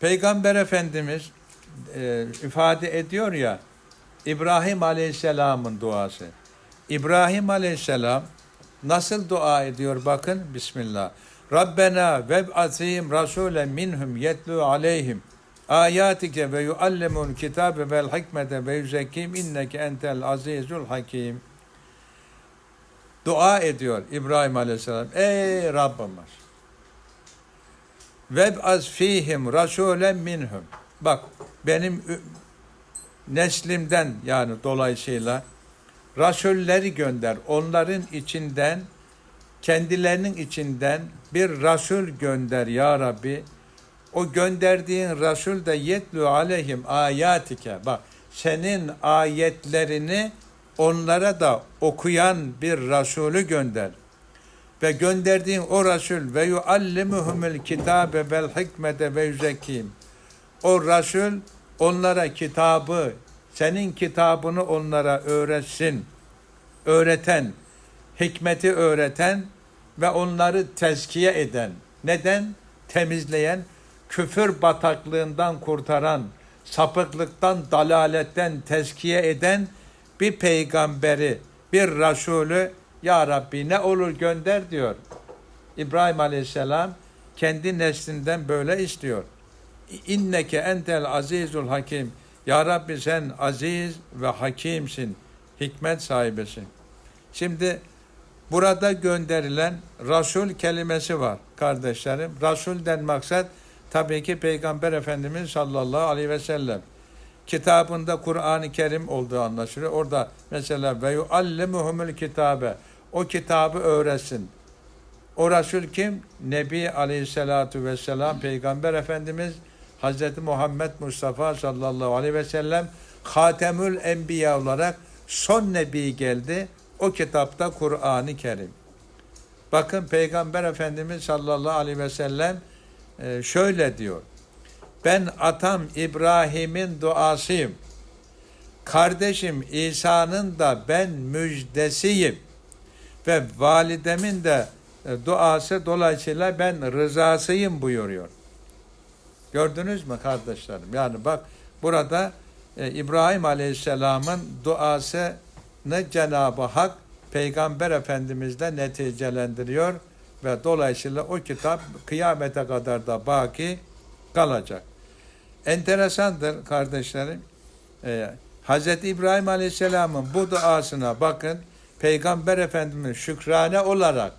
Peygamber Efendimiz e, ifade ediyor ya İbrahim Aleyhisselam'ın duası. İbrahim Aleyhisselam nasıl dua ediyor bakın Bismillah. Rabbena ve azim rasulen minhum yetlu aleyhim ayatike ve yuallimun kitabe vel hikmete ve yüzekkim inneke entel azizul hakim. Dua ediyor İbrahim Aleyhisselam. Ey Rabbimiz Veb'az fihim rasulen minhum. Bak benim neslimden yani dolayısıyla rasulleri gönder. Onların içinden kendilerinin içinden bir rasul gönder ya Rabbi. O gönderdiğin rasul de yetlu aleyhim ayatike. Bak senin ayetlerini onlara da okuyan bir rasulü gönder ve gönderdiğin o Resul ve yuallimuhumul kitabe vel hikmete ve yüzekkim. O Resul onlara kitabı, senin kitabını onlara öğretsin. Öğreten, hikmeti öğreten ve onları tezkiye eden. Neden? Temizleyen, küfür bataklığından kurtaran, sapıklıktan, dalaletten tezkiye eden bir peygamberi, bir Resulü ya Rabbi ne olur gönder diyor. İbrahim Aleyhisselam kendi neslinden böyle istiyor. İnneke entel azizul hakim. Ya Rabbi sen aziz ve hakimsin. Hikmet sahibisin. Şimdi burada gönderilen Rasul kelimesi var kardeşlerim. Rasulden maksat tabii ki Peygamber Efendimiz sallallahu aleyhi ve sellem kitabında Kur'an-ı Kerim olduğu anlaşılıyor. Orada mesela ve yuallimuhumul kitabe o kitabı öğretsin. O Resul kim? Nebi Aleyhisselatu Vesselam Peygamber Efendimiz Hazreti Muhammed Mustafa sallallahu aleyhi ve sellem Hatemül Enbiya olarak son nebi geldi. O kitapta Kur'an-ı Kerim. Bakın Peygamber Efendimiz sallallahu aleyhi ve sellem e, şöyle diyor. Ben atam İbrahim'in duasıyım. Kardeşim İsa'nın da ben müjdesiyim. Ve validemin de e, duası dolayısıyla ben rızasıyım buyuruyor. Gördünüz mü kardeşlerim? Yani bak burada e, İbrahim Aleyhisselam'ın duasını Cenab-ı Hak Peygamber Efendimiz'de neticelendiriyor ve dolayısıyla o kitap kıyamete kadar da baki kalacak. Enteresandır kardeşlerim. Ee, Hz. İbrahim Aleyhisselam'ın bu duasına bakın. Peygamber Efendimiz şükrane olarak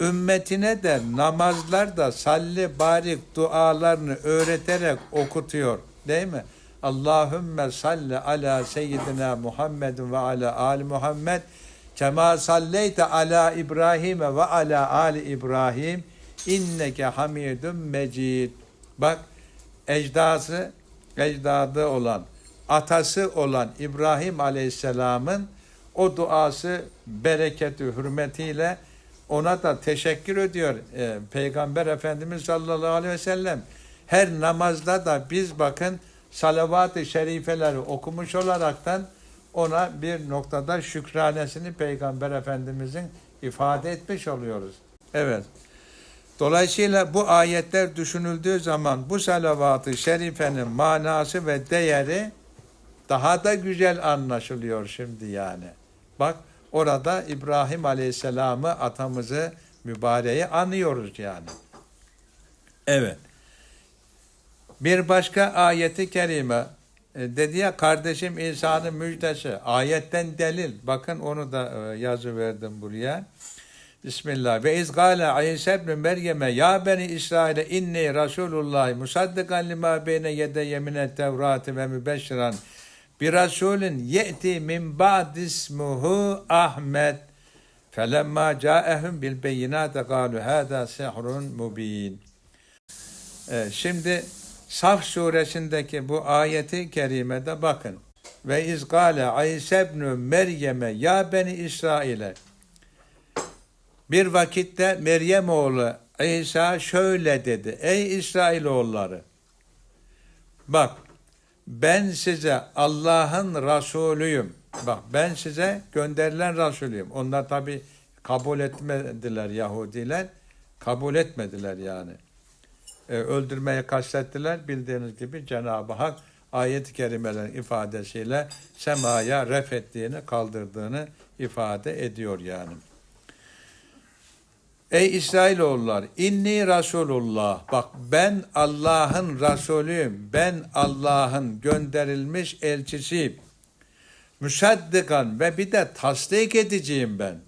ümmetine de namazlarda salli barik dualarını öğreterek okutuyor. Değil mi? Allahümme salli ala seyyidina Muhammedin ve ala ali Muhammed kema salleyte ala İbrahim ve ala ali İbrahim inneke hamidun mecid. Bak ecdası, ecdadı olan, atası olan İbrahim Aleyhisselam'ın o duası bereketi hürmetiyle ona da teşekkür ediyor e, Peygamber Efendimiz sallallahu aleyhi ve sellem. Her namazda da biz bakın salavat-ı şerifeleri okumuş olaraktan ona bir noktada şükranesini Peygamber Efendimizin ifade etmiş oluyoruz. Evet. Dolayısıyla bu ayetler düşünüldüğü zaman bu salavat-ı şerifenin manası ve değeri daha da güzel anlaşılıyor şimdi yani. Bak orada İbrahim Aleyhisselam'ı atamızı mübareği anıyoruz yani. Evet. Bir başka ayeti kerime e, dedi ya kardeşim İsa'nın müjdesi. Ayetten delil. Bakın onu da e, yazı verdim buraya. Bismillah. Ve iz gâle İsa ibn Meryem'e ya beni İsrail'e inni Resulullah musaddikan lima beyne yedeyye minet tevrati ve mübeşşiran bir Resulün ye'ti min ba'd ismuhu Ahmet felemma ca'ehum bil beyinate galu hâdâ sihrun mubin. Evet, şimdi Saf suresindeki bu ayeti kerimede bakın. Ve iz gâle İsa ibn Meryem'e ya beni İsrail'e bir vakitte Meryem oğlu İsa şöyle dedi. Ey İsrailoğulları bak ben size Allah'ın Resulüyüm. Bak ben size gönderilen Resulüyüm. Onlar tabi kabul etmediler Yahudiler. Kabul etmediler yani. e, öldürmeye kastettiler. Bildiğiniz gibi Cenab-ı Hak ayet-i kerimelerin ifadesiyle semaya ref ettiğini, kaldırdığını ifade ediyor yani. Ey İsrailoğullar, inni Resulullah. Bak ben Allah'ın Resulüyüm. Ben Allah'ın gönderilmiş elçisiyim. Müsaddikan ve bir de tasdik edeceğim ben.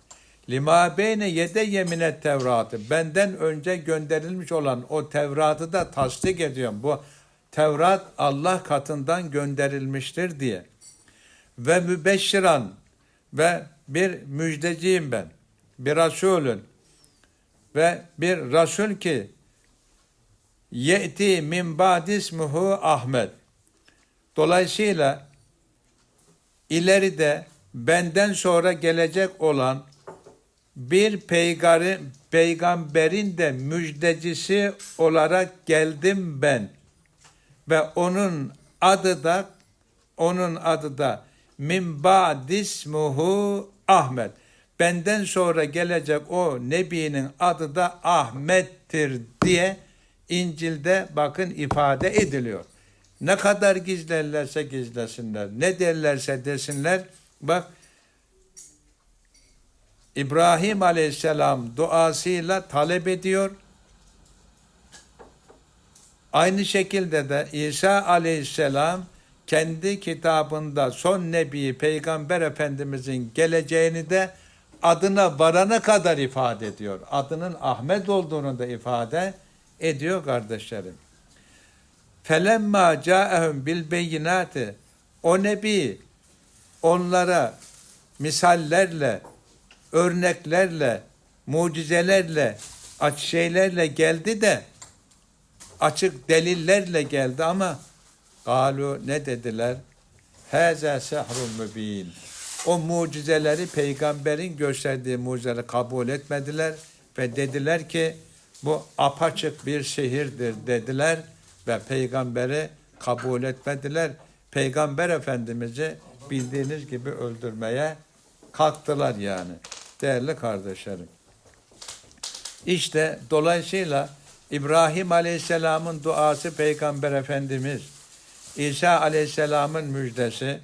Lima beyne yede yemine Tevrat'ı. Benden önce gönderilmiş olan o Tevrat'ı da tasdik ediyorum. Bu Tevrat Allah katından gönderilmiştir diye. Ve mübeşşiran ve bir müjdeciyim ben. Bir Resulün ve bir Resul ki ye'ti min ba'dismuhu Ahmet. Dolayısıyla ileride benden sonra gelecek olan bir peygamberi, peygamberin de müjdecisi olarak geldim ben. Ve onun adı da onun adı da min ba'dismuhu Ahmet. Benden sonra gelecek o nebinin adı da Ahmet'tir diye İncil'de bakın ifade ediliyor. Ne kadar gizlerlerse gizlesinler, ne derlerse desinler, bak İbrahim Aleyhisselam duasıyla talep ediyor. Aynı şekilde de İsa Aleyhisselam kendi kitabında son nebi peygamber efendimizin geleceğini de adına varana kadar ifade ediyor. Adının Ahmet olduğunu da ifade ediyor kardeşlerim. Felemma ca'ehum bil beyinati o nebi onlara misallerle, örneklerle, mucizelerle, aç şeylerle geldi de açık delillerle geldi ama galu ne dediler? Haza sehrun mübin. O mucizeleri peygamberin gösterdiği mucizeleri kabul etmediler ve dediler ki bu apaçık bir şehirdir dediler ve peygamberi kabul etmediler. Peygamber Efendimiz'i bildiğiniz gibi öldürmeye kalktılar yani. Değerli kardeşlerim. İşte dolayısıyla İbrahim Aleyhisselam'ın duası Peygamber Efendimiz, İsa Aleyhisselam'ın müjdesi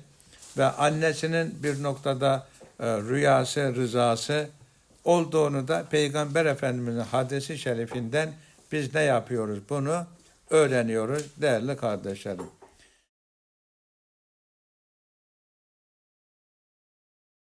ve annesinin bir noktada e, rüyası, rızası olduğunu da Peygamber Efendimiz'in hadisi şerifinden biz ne yapıyoruz? Bunu öğreniyoruz değerli kardeşlerim.